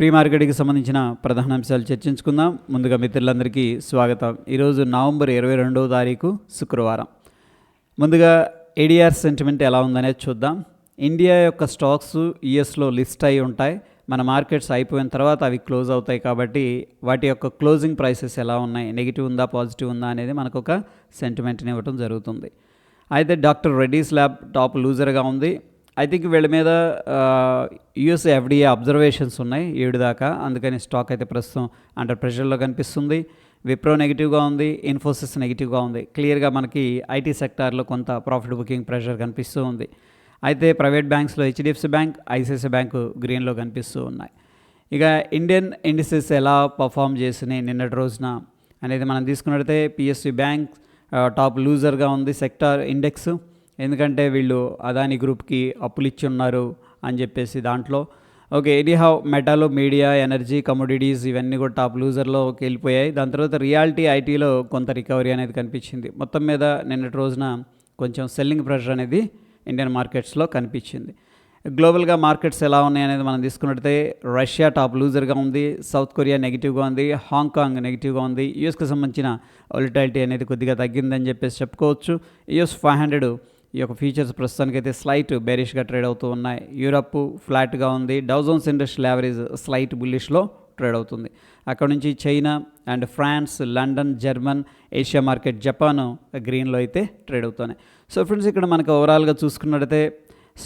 Pre మార్కెట్కి సంబంధించిన ప్రధాన అంశాలు చర్చించుకుందాం. ముందుగా మిత్రులందరికీ స్వాగతం. ఈరోజు నవంబర్ ఇరవై రెండవ తారీఖు శుక్రవారం. ముందుగా ఏడిఆర్ సెంటిమెంట్ ఎలా ఉందనేది చూద్దాం. ఇండియా యొక్క స్టాక్స్ యుఎస్లో లిస్ట్ అయి ఉంటాయి. మన మార్కెట్స్ అయిపోయిన తర్వాత అవి క్లోజ్ అవుతాయి కాబట్టి వాటి యొక్క క్లోజింగ్ ప్రైసెస్ ఎలా ఉన్నాయి? నెగిటివ్ ఉందా? పాజిటివ్ ఉందా? అనేది మనకు ఒక సెంటిమెంట్ని ఇవ్వడం జరుగుతుంది. అయితే డాక్టర్ రెడ్డీస్ ల్యాబ్ టాప్ లూజర్గా ఉంది. ఐ థింక్ వీళ్ళ మీద యుఎస్ ఎఫ్డిఏ అబ్జర్వేషన్స్ ఉన్నాయి ఏడు దాకా. అందుకని స్టాక్ అయితే ప్రస్తుతం అండర్ ప్రెషర్లో కనిపిస్తుంది. విప్రో నెగిటివ్గా ఉంది ఇన్ఫోసిస్ నెగిటివ్గా ఉంది. క్లియర్గా మనకి ఐటీ సెక్టార్లో కొంత ప్రాఫిట్ బుకింగ్ ప్రెషర్ కనిపిస్తూ ఉంది. అయితే ప్రైవేట్ బ్యాంక్స్లో హెచ్డిఎఫ్సి బ్యాంక్ ఐసిఐసి బ్యాంకు గ్రీన్లో కనిపిస్తూ ఉన్నాయి. ఇక ఇండియన్ ఇండిసెస్ ఎలా పర్ఫామ్ చేసినాయి నిన్నటి రోజున అనేది మనం తీసుకున్నట్టయితే పిఎస్సి బ్యాంక్ టాప్ లూజర్గా ఉంది సెక్టార్ ఇండెక్స్ ఎందుకంటే వీళ్ళు అదాని గ్రూప్కి అప్పులు ఇచ్చి ఉన్నారు అని చెప్పేసి దాంట్లో. ఓకే ఎనీహౌ మెటాలో మీడియా ఎనర్జీ కమోడిటీస్ ఇవన్నీ కూడా టాప్ లూజర్లోకి వెళ్ళిపోయాయి. దాని తర్వాత రియాలిటీ ఐటీలో కొంత రికవరీ అనేది కనిపించింది. మొత్తం మీద నిన్నటి రోజున కొంచెం సెల్లింగ్ ప్రెషర్ అనేది ఇండియన్ మార్కెట్స్లో కనిపించింది. గ్లోబల్గా మార్కెట్స్ ఎలా ఉన్నాయి అనేది మనం తీసుకున్నట్టయితే రష్యా టాప్ లూజర్గా ఉంది సౌత్ కొరియా నెగిటివ్గా ఉంది హాంకాంగ్ నెగిటివ్గా ఉంది. యూఎస్కి సంబంధించిన ఒలిటాలిటీ అనేది కొద్దిగా తగ్గిందని చెప్పేసి చెప్పుకోవచ్చు. యూఎస్ ఫైవ్ హండ్రెడ్ ఈ యొక్క ఫీచర్స్ ప్రస్తుతానికైతే స్లైట్ బేరిష్గా ట్రేడ్ అవుతూ ఉన్నాయి. యూరప్ ఫ్లాట్గా ఉంది. Dow Jones industrial average slight బుల్లిష్లో trade అవుతుంది. అక్కడ నుంచి China and France London German Asia market Japan గ్రీన్లో అయితే ట్రేడ్ అవుతున్నాయి. సో ఫ్రెండ్స్ ఇక్కడ మనకు ఓవరాల్గా చూసుకున్నట్టయితే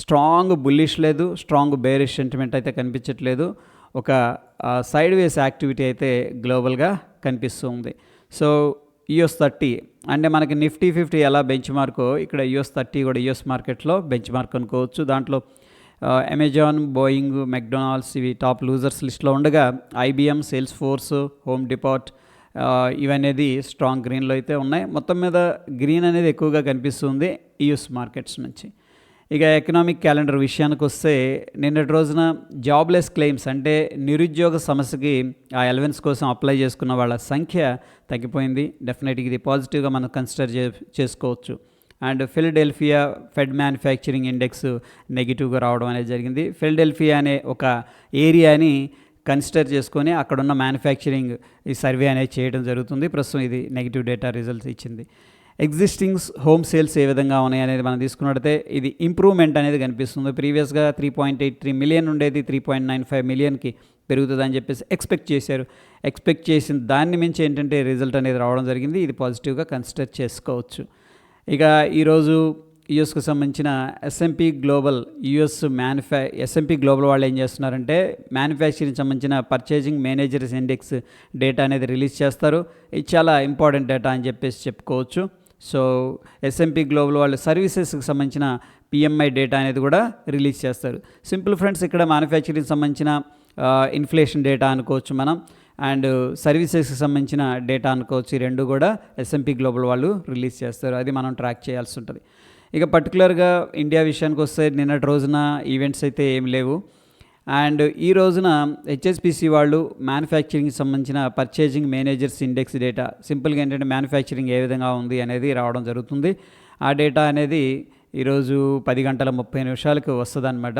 స్ట్రాంగ్ బుల్లిష్ లేదు. స్ట్రాంగ్ బేరిష్ సెంటిమెంట్ అయితే కనిపించట్లేదు. ఒక సైడ్ వేస్ యాక్టివిటీ అయితే గ్లోబల్గా కనిపిస్తూ ఉంది సో యుఎస్ థర్టీ అంటే మనకి నిఫ్టీ ఫిఫ్టీ ఎలా బెంచ్ మార్కో ఇక్కడ యుఎస్ థర్టీ కూడా యుఎస్ మార్కెట్లో బెంచ్ మార్క్ అనుకోవచ్చు దాంట్లో అమెజాన్ బోయింగ్ మెక్డొనాల్డ్స్ ఇవి టాప్ లూజర్స్ లిస్ట్లో ఉండగా IBM Salesforce home depart ఇవనేది స్ట్రాంగ్ గ్రీన్లో అయితే ఉన్నాయి. మొత్తం మీద గ్రీన్ అనేది ఎక్కువగా కనిపిస్తుంది యుఎస్ మార్కెట్స్ నుంచి. ఇక ఎకనామిక్ క్యాలెండర్ విషయానికి వస్తే నిన్నటి రోజున జాబ్లెస్ క్లెయిమ్స్ అంటే నిరుద్యోగ సమస్యకి ఆ ఎలవెన్స్ కోసం అప్లై చేసుకున్న వాళ్ళ సంఖ్య తగ్గిపోయింది. డెఫినెట్గా ఇది పాజిటివ్గా మనం కన్సిడర్ చే చేసుకోవచ్చు. And Philadelphia Fed manufacturing index నెగిటివ్గా రావడం అనేది జరిగింది. ఫిలడెల్ఫియా అనే ఒక ఏరియాని కన్సిడర్ చేసుకొని అక్కడున్న మ్యానుఫ్యాక్చరింగ్ ఈ సర్వే అనేది చేయడం జరుగుతుంది. ప్రస్తుతం ఇది నెగిటివ్ డేటా రిజల్ట్స్ ఇచ్చింది. ఎగ్జిస్టింగ్స్ హోమ్ సేల్స్ ఏ విధంగా ఉన్నాయి అనేది మనం తీసుకున్నట్టయితే ఇది ఇంప్రూవ్మెంట్ అనేది కనిపిస్తుంది. ప్రీవియస్గా three point eight three million ఉండేది త్రీ పాయింట్ నైన్ ఫైవ్ మిలియన్కి పెరుగుతుందని చెప్పేసి ఎక్స్పెక్ట్ చేశారు. ఎక్స్పెక్ట్ చేసిన దాన్ని మించి ఏంటంటే రిజల్ట్ అనేది రావడం జరిగింది. ఇది పాజిటివ్గా కన్సిడర్ చేసుకోవచ్చు. ఇక ఈరోజు యుఎస్కు సంబంధించిన S and P global US మ్యానుఫ్యా SMP global వాళ్ళు ఏం చేస్తున్నారంటే మ్యానుఫ్యాక్చరింగ్ సంబంధించిన పర్చేజింగ్ మేనేజర్స్ ఇండెక్స్ డేటా అనేది రిలీజ్ చేస్తారు. ఇది చాలా ఇంపార్టెంట్ డేటా అని చెప్పేసి చెప్పుకోవచ్చు. సో ఎస్ఎంపి గ్లోబల్ వాళ్ళు సర్వీసెస్కి సంబంధించిన పిఎంఐ డేటా అనేది కూడా రిలీజ్ చేస్తారు. సింపుల్ ఫ్రెండ్స్ ఇక్కడ మ్యానుఫ్యాక్చరింగ్ సంబంధించిన ఇన్ఫ్లేషన్ డేటా అనుకోవచ్చు మనం అండ్ సర్వీసెస్కి సంబంధించిన డేటా అనుకోవచ్చు ఈ రెండు కూడా ఎస్ఎంపి గ్లోబల్ వాళ్ళు రిలీజ్ చేస్తారు. అది మనం ట్రాక్ చేయాల్సి ఉంటుంది. ఇక పర్టికులర్గా ఇండియా విషయానికి వస్తే నిన్నటి రోజున ఈవెంట్స్ అయితే ఏం లేవు. అండ్ ఈ రోజున హెచ్ఎస్పిసి వాళ్ళు మ్యానుఫ్యాక్చరింగ్కి సంబంధించిన పర్చేజింగ్ మేనేజర్స్ ఇండెక్స్ డేటా సింపుల్గా ఏంటంటే మ్యానుఫ్యాక్చరింగ్ ఏ విధంగా ఉంది అనేది రావడం జరుగుతుంది. ఆ డేటా అనేది ఈరోజు పది గంటల ముప్పై నిమిషాలకు వస్తుంది అనమాట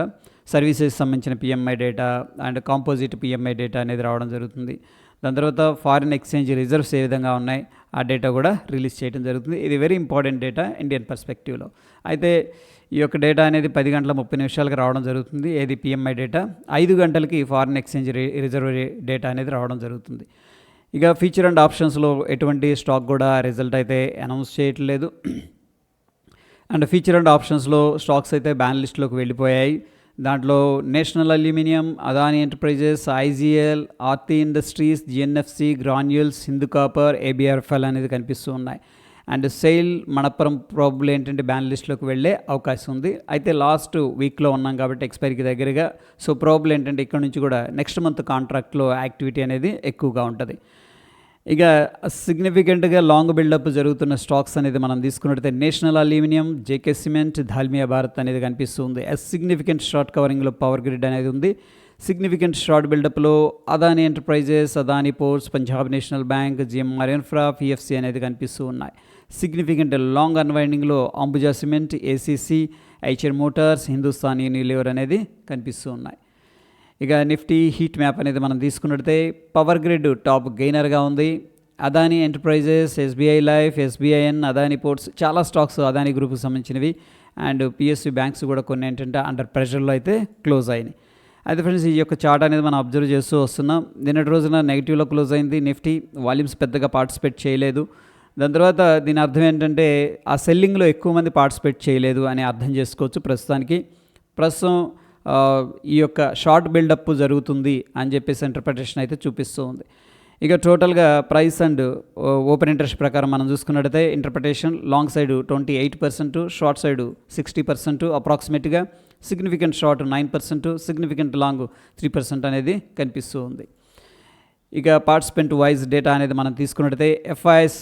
సర్వీసెస్ సంబంధించిన PMI data and composite PMI data అనేది రావడం జరుగుతుంది. దాని తర్వాత ఫారిన్ ఎక్స్చేంజ్ రిజర్వ్స్ ఏ విధంగా ఉన్నాయి ఆ డేటా కూడా రిలీజ్ చేయడం జరుగుతుంది. ఇది వెరీ ఇంపార్టెంట్ డేటా ఇండియన్ పర్స్పెక్టివ్లో అయితే ఈ యొక్క డేటా అనేది పది గంటల ముప్పై నిమిషాలకు రావడం జరుగుతుంది. ఏది పిఎంఐ డేటా ఐదు గంటలకి ఫారిన్ ఎక్స్చేంజ్ రిజర్వ్ డేటా అనేది రావడం జరుగుతుంది. ఇక ఫీచర్ అండ్ ఆప్షన్స్లో ఎటువంటి స్టాక్ కూడా రిజల్ట్ అయితే అనౌన్స్ చేయట్లేదు. అండ్ ఫీచర్ అండ్ ఆప్షన్స్లో స్టాక్స్ అయితే బ్యాన్ లిస్ట్లోకి వెళ్ళిపోయాయి. దాంట్లో national aluminium Adani enterprises IGL Aarti industries GNFC granules Hindu copper ABRFL అనేది కనిపిస్తూ ఉన్నాయి. అండ్ సెయిల్ మణపురం ప్రాబ్లం ఏంటంటే బ్యాన్ లిస్ట్లోకి వెళ్ళే అవకాశం ఉంది. అయితే లాస్ట్ వీక్లో ఉన్నాం కాబట్టి ఎక్స్పైరీకి దగ్గరగా. సో ప్రాబ్లం ఏంటంటే ఇక్కడ నుంచి కూడా నెక్స్ట్ మంత్ కాంట్రాక్ట్లో యాక్టివిటీ అనేది ఎక్కువగా ఉంటుంది. ఇక సిగ్నిఫికెంట్గా లాంగ్ బిల్డప్ జరుగుతున్న స్టాక్స్ అనేది మనం తీసుకున్నట్టయితే national aluminium JK cement Dalmia Bharat అనేది కనిపిస్తుంది. ఎస్ సిగ్నిఫికెంట్ షార్ట్ కవరింగ్లో పవర్ గ్రిడ్ అనేది ఉంది. Significant short బిల్డప్లో Adani enterprises Adani ports Punjab national bank GMR infra PFC అనేది కనిపిస్తూ ఉన్నాయి. Significant long అన్వైండింగ్లో Ambuja cement ACC Eicher motors Hindustan Unilever అనేది కనిపిస్తూ ఉన్నాయి. ఇక నిఫ్టీ హీట్ మ్యాప్ అనేది మనం తీసుకున్నట్టే పవర్ గ్రిడ్ టాప్ గెయినర్గా ఉంది. Adani Enterprises SBI Life SBIN Adani Ports చాలా స్టాక్స్ అదాని గ్రూప్కి సంబంధించినవి. అండ్ పిఎస్సి బ్యాంక్స్ కూడా కొన్ని ఏంటంటే అండర్ ప్రెషర్లో అయితే క్లోజ్ అయినాయి. అయితే ఫ్రెండ్స్ ఈ యొక్క చార్ట్ అనేది మనం అబ్జర్వ్ చేస్తూ వస్తున్నాం. నిన్నటి రోజున నెగిటివ్లో క్లోజ్ అయింది నిఫ్టీ. వాల్యూమ్స్ పెద్దగా పార్టిసిపేట్ చేయలేదు. దాని తర్వాత దీని అర్థం ఏంటంటే ఆ సెల్లింగ్లో ఎక్కువ మంది పార్టిసిపేట్ చేయలేదు అని అర్థం చేసుకోవచ్చు ప్రస్తుతానికి. ప్రస్తుతం ఈ యొక్క షార్ట్ బిల్డప్ జరుగుతుంది అని చెప్పేసి ఇంటర్ప్రిటేషన్ అయితే చూపిస్తూ ఉంది. ఇక టోటల్గా ప్రైస్ అండ్ ఓపెన్ ఇంట్రెస్ట్ ప్రకారం మనం చూసుకున్నట్టయితే interpretation long side twenty eight percent short side sixty percent అప్రాక్సిమేట్గా significant short nine percent significant long three percent అనేది కనిపిస్తూ ఉంది. ఇక పార్టిసిపెంట్ వైజ్ డేటా అనేది మనం తీసుకున్నట్టయితే ఎఫ్ఐఎస్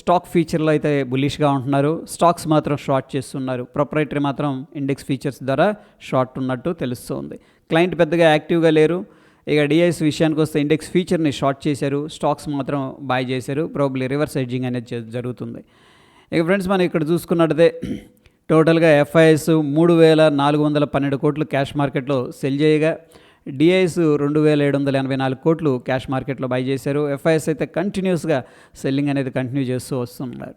స్టాక్ ఫీచర్లో అయితే బులిష్గా ఉంటున్నారు. స్టాక్స్ మాత్రం షార్ట్ చేస్తున్నారు. ప్రొపరేటరీ మాత్రం ఇండెక్స్ ఫీచర్స్ ద్వారా షార్ట్ ఉన్నట్టు తెలుస్తుంది. క్లయింట్ పెద్దగా యాక్టివ్గా లేరు. ఇక డిఐఎస్ విషయానికి వస్తే ఇండెక్స్ ఫీచర్ని షార్ట్ చేశారు. స్టాక్స్ మాత్రం బాయ్ చేశారు. ప్రాబ్లీ రివర్స్ ఎడ్జింగ్ అనేది జరుగుతుంది. ఇక ఫ్రెండ్స్ మనం ఇక్కడ చూసుకున్నట్టయితే టోటల్గా ఎఫ్ఐఎస్ మూడు వేల నాలుగు వందల పన్నెండు కోట్లు క్యాష్ మార్కెట్లో సెల్ చేయగా డిఐఎస్ రెండు వేల ఏడు వందల ఎనభై నాలుగు కోట్లు క్యాష్ మార్కెట్లో బై చేశారు. ఎఫ్ఐఎస్ అయితే కంటిన్యూస్గా సెల్లింగ్ అనేది కంటిన్యూ చేస్తూ వస్తున్నారు.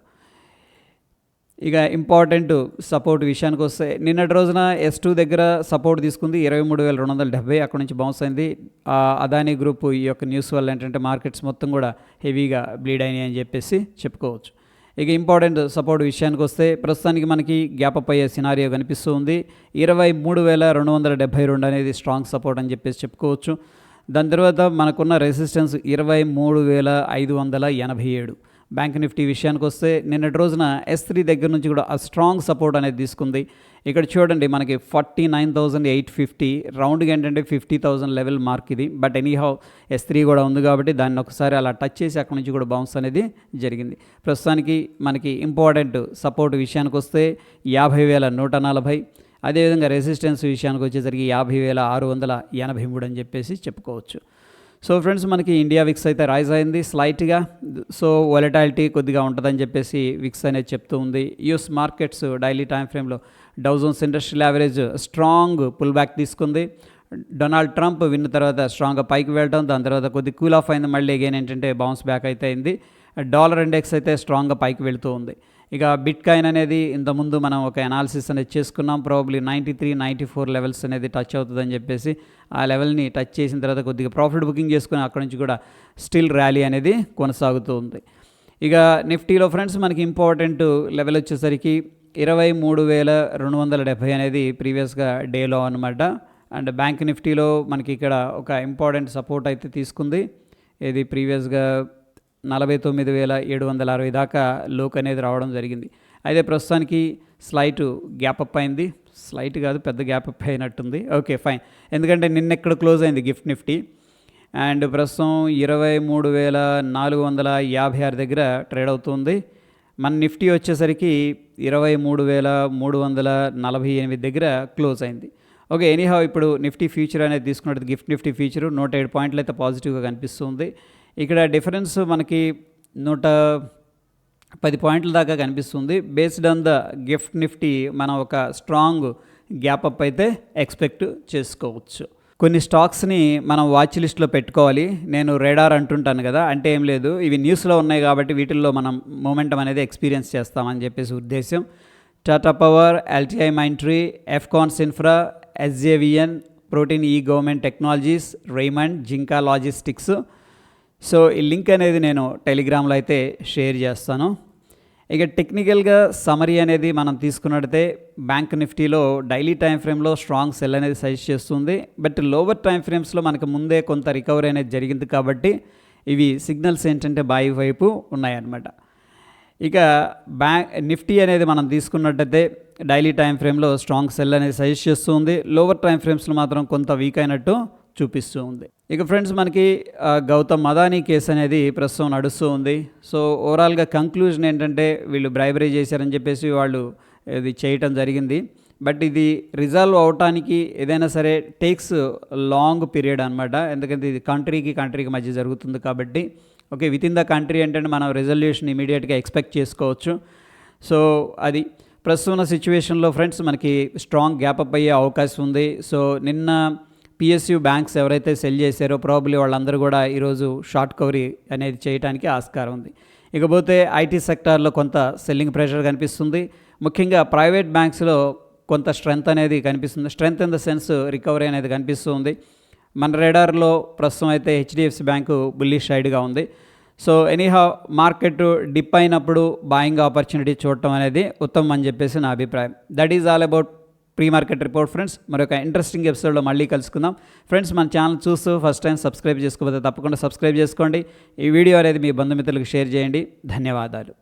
ఇక ఇంపార్టెంట్ సపోర్ట్ విషయానికి వస్తే నిన్నటి రోజున ఎస్ టూ దగ్గర సపోర్ట్ తీసుకుంది ఇరవై మూడు వేల రెండు వందల డెబ్బై అక్కడ నుంచి బౌన్స్ అయింది. అదానీ గ్రూప్ ఈ యొక్క న్యూస్ వల్ల ఏంటంటే మార్కెట్స్ మొత్తం కూడా హెవీగా బ్లీడ్ అయినాయి అని చెప్పేసి చెప్పుకోవచ్చు. ఇక ఇంపార్టెంట్ సపోర్ట్ విషయానికి వస్తే ప్రస్తుతానికి మనకి గ్యాప్ అయ్యే సినారియో కనిపిస్తూ ఉంది. ఇరవై మూడు వేల రెండు వందల డెబ్బై రెండు అనేది స్ట్రాంగ్ సపోర్ట్ అని చెప్పేసి చెప్పుకోవచ్చు. దాని తర్వాత మనకున్న రెసిస్టెన్స్ ఇరవై మూడు వేల ఐదు వందల ఎనభై ఏడు. బ్యాంక్ నిఫ్టీ విషయానికి వస్తే నిన్నటి రోజున ఎస్ త్రీ దగ్గర నుంచి కూడా ఆ స్ట్రాంగ్ సపోర్ట్ అనేది తీసుకుంది. ఇక్కడ చూడండి మనకి forty nine thousand eight fifty రౌండ్గా ఏంటంటే ఫిఫ్టీ థౌజండ్ లెవెల్ మార్క్ ఇది. బట్ ఎనీహౌ ఎస్ త్రీ కూడా ఉంది కాబట్టి దాన్ని ఒకసారి అలా టచ్ చేసి అక్కడ నుంచి కూడా బౌన్స్ అనేది జరిగింది. ప్రస్తుతానికి మనకి ఇంపార్టెంట్ సపోర్ట్ విషయానికి వస్తే యాభై వేల నూట నలభై అదేవిధంగా రెసిస్టెన్స్ విషయానికి వచ్చేసరికి యాభై వేల ఆరు వందల ఎనభై మూడు అని చెప్పేసి చెప్పుకోవచ్చు. సో ఫ్రెండ్స్ మనకి ఇండియా విక్స్ అయితే రైజ్ అయింది స్లైట్గా సో వొలటాలిటీ కొద్దిగా ఉంటుందని చెప్పేసి విక్స్ అనేది చెప్తూ ఉంది. యూఎస్ మార్కెట్స్ డైలీ టైం ఫ్రేమ్లో Dow Jones industrial average strong pull back తీసుకుంది. డొనాల్డ్ ట్రంప్ విన్న తర్వాత స్ట్రాంగ్గా పైకి వెళ్ళడం దాని తర్వాత కొద్ది కూల్ ఆఫ్ అయింది. మళ్ళీ అగైన్ ఏంటంటే బౌన్స్ బ్యాక్ అయితే అయింది. డాలర్ ఇండెక్స్ అయితే స్ట్రాంగ్గా పైకి వెళుతూ ఉంది. ఇక బిట్ కాయిన్ అనేది ఇంతకుముందు మనం ఒక అనాలిసిస్ అనేది చేసుకున్నాం. Probably ninety three ninety four levels అనేది టచ్ అవుతుందని చెప్పేసి ఆ లెవెల్ని టచ్ చేసిన తర్వాత కొద్దిగా ప్రాఫిట్ బుకింగ్ చేసుకుని అక్కడ నుంచి కూడా స్టిల్ ర్యాలీ అనేది కొనసాగుతూ ఉంది. ఇక నిఫ్టీలో ఫ్రెండ్స్ మనకి ఇంపార్టెంట్ లెవెల్ వచ్చేసరికి ఇరవై మూడు వేల రెండు వందల డెబ్భై అనేది ప్రీవియస్గా డేలో అనమాట అండ్ బ్యాంక్ నిఫ్టీలో మనకి ఇక్కడ ఒక ఇంపార్టెంట్ సపోర్ట్ అయితే తీసుకుంది. ఇది ప్రీవియస్గా నలభై తొమ్మిది వేల ఏడు వందల అరవై దాకా లోక్ అనేది రావడం జరిగింది. అయితే ప్రస్తుతానికి స్లైట్ గ్యాప్ అప్ అయింది. స్లైట్ కాదు పెద్ద గ్యాప్ అప్ అయినట్టుంది. ఓకే ఫైన్ ఎందుకంటే నిన్న ఎక్కడ క్లోజ్ అయింది గిఫ్ట్ నిఫ్టీ అండ్ ప్రస్తుతం ఇరవై మూడు వేల నాలుగు వందల యాభై ఆరు దగ్గర ట్రేడ్ అవుతుంది. మన నిఫ్టీ వచ్చేసరికి ఇరవై మూడు వేల మూడు వందల నలభై ఎనిమిది దగ్గర క్లోజ్ అయింది. ఓకే ఎనీహా ఇప్పుడు నిఫ్టీ ఫ్యూచర్ అనేది తీసుకున్నట్టు గిఫ్ట్ నిఫ్టీ ఫ్యూచర్ నూట ఏడు పాయింట్లు అయితే పాజిటివ్గా కనిపిస్తుంది. ఇక్కడ డిఫరెన్స్ మనకి నూట పది పాయింట్ల దాకా కనిపిస్తుంది. Based on the GIFT Nifty మనం ఒక స్ట్రాంగ్ గ్యాప్ అప్ అయితే ఎక్స్పెక్ట్ చేసుకోవచ్చు. కొన్ని స్టాక్స్ని మనం వాచ్ లిస్ట్లో పెట్టుకోవాలి. నేను రెడార్ అంటుంటాను కదా అంటే ఏం లేదు. ఇవి న్యూస్లో ఉన్నాయి కాబట్టి వీటిల్లో మనం మూమెంటం అనేది ఎక్స్పీరియన్స్ చేస్తామని చెప్పేసి ఉద్దేశం Tata power LTI Mindtree Afcons infra SJVN Protean e government technologies Raymond Zinka logistics so ఈ లింక్ అనేది నేను టెలిగ్రామ్లో అయితే షేర్ చేస్తాను. ఇక టెక్నికల్గా సమరీ అనేది మనం తీసుకున్నట్టయితే బ్యాంక్ నిఫ్టీలో డైలీ టైం ఫ్రేమ్లో స్ట్రాంగ్ సెల్ అనేది సజెస్ట్ చేస్తుంది. బట్ లోవర్ టైం ఫ్రేమ్స్లో మనకు ముందే కొంత రికవరీ అనేది జరిగింది కాబట్టి ఇవి సిగ్నల్స్ ఏంటంటే బాయి వైపు ఉన్నాయన్నమాట. ఇక బ్యాంక్ నిఫ్టీ అనేది మనం తీసుకున్నట్టయితే డైలీ టైం ఫ్రేమ్లో స్ట్రాంగ్ సెల్ అనేది సజెస్ట్ చేస్తుంది. లోవర్ టైం ఫ్రేమ్స్లో మాత్రం కొంత వీక్ అయినట్టు చూపిస్తూ ఉంది. ఇక ఫ్రెండ్స్ మనకి గౌతమ్ అదానీ కేసు అనేది ప్రస్తుతం నడుస్తూ ఉంది. సో ఓవరాల్గా కంక్లూజన్ ఏంటంటే వీళ్ళు బ్రైబరీ చేశారని చెప్పేసి వాళ్ళు ఇది చేయటం జరిగింది. బట్ ఇది రిజాల్వ్ అవటానికి ఏదైనా సరే టేక్స్ లాంగ్ పీరియడ్ అనమాట ఎందుకంటే ఇది కంట్రీకి కంట్రీకి మధ్య జరుగుతుంది కాబట్టి. Okay with in the country ఏంటంటే మనం రెజల్యూషన్ ఇమీడియట్గా ఎక్స్పెక్ట్ చేసుకోవచ్చు. సో అది ప్రస్తుతం ఉన్న సిచ్యువేషన్లో ఫ్రెండ్స్ మనకి స్ట్రాంగ్ గ్యాప్ అప్ అయ్యే అవకాశం ఉంది. సో నిన్న పిఎస్యు బ్యాంక్స్ ఎవరైతే సెల్ చేశారో ప్రాబ్లీ వాళ్ళందరూ కూడా ఈరోజు షార్ట్ కవరీ అనేది చేయడానికి ఆస్కారం ఉంది. ఇకపోతే ఐటీ సెక్టార్లో కొంత సెల్లింగ్ ప్రెషర్ కనిపిస్తుంది. ముఖ్యంగా ప్రైవేట్ బ్యాంక్స్లో కొంత స్ట్రెంత్ అనేది కనిపిస్తుంది. Strength in the sense recovery అనేది కనిపిస్తుంది. మన రేడార్లో ప్రస్తుతం అయితే హెచ్డిఎఫ్సి బ్యాంకు బుల్లిష్ సైడ్గా ఉంది. సో ఎనీహా మార్కెట్ డిప్ అయినప్పుడు బాయింగ్ ఆపర్చునిటీ చూడటం అనేది ఉత్తమం అని చెప్పేసి నా అభిప్రాయం. That is all about pre market report friends. మరొక ఇంట్రెస్టింగ్ ఎపిసోడ్లో మళ్ళీ కలుసుకుందాం. ఫ్రెండ్స్ మన ఛానల్ చూస్తూ ఫస్ట్ టైం సబ్స్క్రైబ్ చేసుకోకపోతే తప్పకుండా సబ్స్క్రైబ్ చేసుకోండి. ఈ వీడియో అనేది మీ బంధుమిత్రులకు షేర్ చేయండి. ధన్యవాదాలు.